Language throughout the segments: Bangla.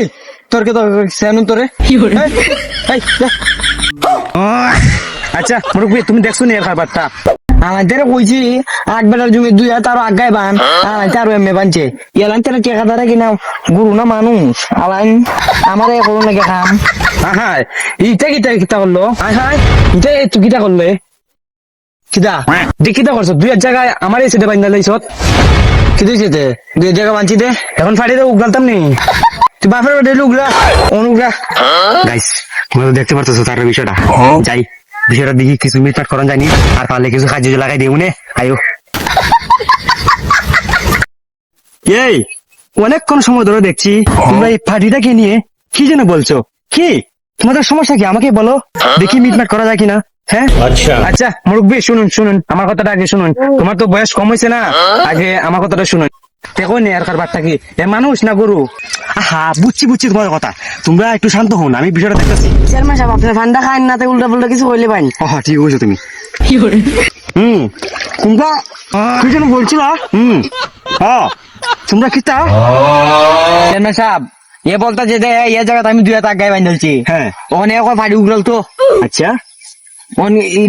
এই তোর কে তো সেনুন তোরে। আচ্ছা মুরব্বী তুমি দেখছ নি এর খাবারটা আমাদের কইছি আট বেলার জমি দুই হাত আরও আগায় বান আমাদের আরও এমএ বানছে এলান তেরা টেকা দ্বারা কিনা? গুরু না মানুষ। আলান আমার এ করুন নাকি কাম হ্যাঁ ইটা কিটা কিটা করল? কিটা করলে? কিটা? যে কিটা করছ? দুই এক জায়গায় আমার এই সেটে বাইন্দা লাইছত কি দিয়েছে তে? দুই জায়গা বানছি দে এখন ফাড়ি দিয়ে উগলালতাম নি। তুই বাপের বেটে লুগরা অনুগরা গাইস তোমরা তো দেখতে পারতেছো তার বিষয়টা। যাই বিষয়টা দেখি কিছু করান জানি। আর পারলে কিছু কাজে লাগাই নে। আয়ো। এই অনেকক্ষণ সময় ধরে দেখছি তোমরা এই পার্টিটাকে নিয়ে কি যেন বলছো? কি? তোমাদের সমস্যা কি? আমাকে বলো। দেখি মিটমাট করা যায় কিনা। হ্যাঁ? আচ্ছা। আচ্ছা মুরব্বী শুনুন শুনুন। আমার কথাটা আগে শুনুন। তোমার তো বয়স কম হয়েছে না। আগে আমার কথাটা শুনুন। দেখো নি আর কারবারটা কি? এ মানুষ না গরু? আহা বুঝছি বুঝছি তোমার কথা। তোমরা একটু শান্ত হন আমি বিষয়টা দেখতেছি। চেয়ারম্যান সাহেব আপনি ঠান্ডা খান না উল্টা পুল্টা কিছু কইলে পাইন ও হ্যাঁ, ঠিক বলছো তুমি। হুম তোমরা কি যেন বলছিল? হুম হ্যাঁ তোমরা কিতা চেয়ারম্যান সাহেব এ বলতা যে দে এ জায়গাতে আমি দুই হাত আগায় বান্ধলছি হ্যাঁ। ওখানে এখন ফাড়ি উগলাল তো। আচ্ছা।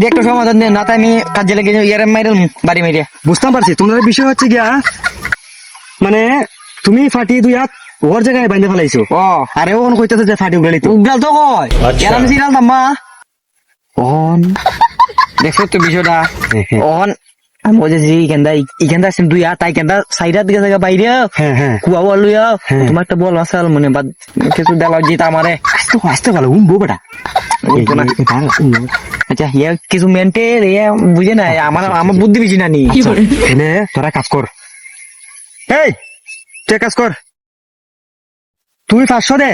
একটা সমাধান দেন না তাই আমি কাজে লেগে ইয়ারে মাইরাম বাড়ি মেরে বুঝতে পারছি। তোমার বিষয় হচ্ছে গিয়া মানে তুমি ফাটি দুই হাত ওর জায়গায় বাইন্ধে ফেলাইছো। ও আরে ওখানে কইতেছে যে ফাটি উগলালি উগলাল তো কয় আচ্ছা। এর আমি সিরাল দাম্মা। ওন দেখছ তো বিষয়টা। হ্যাঁ। আমি বলছি যে ইখানটা ইখানটা আছেন দুই হাত ইখানটা সাইডার দিকে জায়গা বাইরে। হ্যাঁ হ্যাঁ। কুয়া বল লইয়া। হ্যাঁ। তোমার একটা বল আছে মনে বাদ কিছু দেলা জিতা আমারে। আস্তে আস্তে ভালো উম বউ বেটা। উঠবো না। আচ্ছা ইয়া কিছু মেনটে বুঝে না আমার আমার বুদ্ধি বেশি না নি। এনে তোরা কাজ কর। এই তুই কাজ কর। তুই পাঁচশো দে।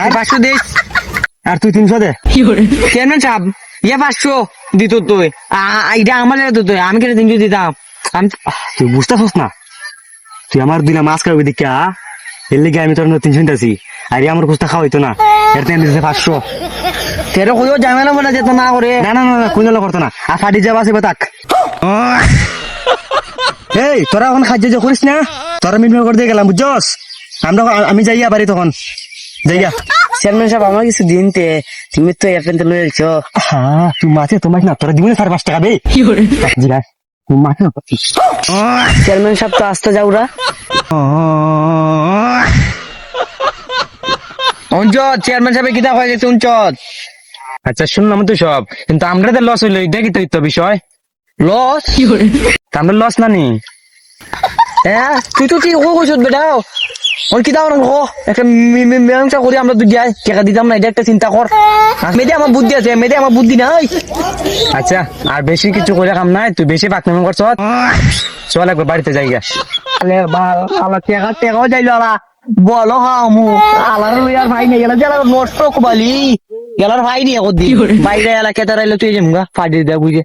আর পাঁচশো দিস। আর তুই তিনশো দে। চেয়ারম্যান সাহেব ইয়া পাঁচশো দিত তুই এটা আমার দিত আমি কেটে তিনশো দিতাম? আমি তুই বুঝতেছস না। তুই আমার দিলে মাছ খাবি দিকা এর লিগে আমি তোর তিনশো নিতেছি। আর আমার কুস্তা খাওয়াইতো না। এর থেকে দিতেছে পাঁচশো। তেরো কইও ঝামেলা বলে যেত না করে। না না না কোন করতো না। আর ফাটি যাবা আসবে তাক এই তোরা এখন খাদ্য যে করিস না তোরা মিট করে দিয়ে গেলাম বুঝছস? আমরা আমি যাইয়া বাড়ি তখন। যাইয়া। চেয়ারম্যান সাহেব আমার কিছু দিন তে তুমি তো এয়ারপ্লেন লয়ে যাচ্ছ হ্যাঁ তুই মাছে তোমার না তোরা দিবি না সাড়ে পাঁচ টাকা বে জিরা তুই মাছে না চেয়ারম্যান সাহেব তো আসতে যাওরা অঞ্চত চেয়ারম্যান সাহেব কিতা হয়ে গেছে অঞ্চত আচ্ছা শুনলাম তো সব কিন্তু আমরা তো লস হইল এটা কি তো বিষয়? লস তা আমরা লস না নি হ্যাঁ তুই তো ঠিক কইছ বেটাও ওর কি দাও না গো একটা মি- মি- মীমাংসা করি আমরা দুই যাই টাকা দিতাম না এটা একটা চিন্তা কর মেয়েদে আমার বুদ্ধি আছে মেয়েদে আমার বুদ্ধি নাই। আচ্ছা আর বেশি কিছু করে কাম নাই তুই বেশি পাকনামি করছ চল একবার বাড়িতে যাই গা আলে বাল আলা টাকা টাকাও যাইলো আলা। বলো হামু আলার লইয়ার ভাই নেই গেলা জেলা নষ্ট কবালি। গেলার ভাই নিয়ে কদি বাইরে এলাকা তারাইলে তুই যেমগা। ফাড়ি দেয়া বুঝে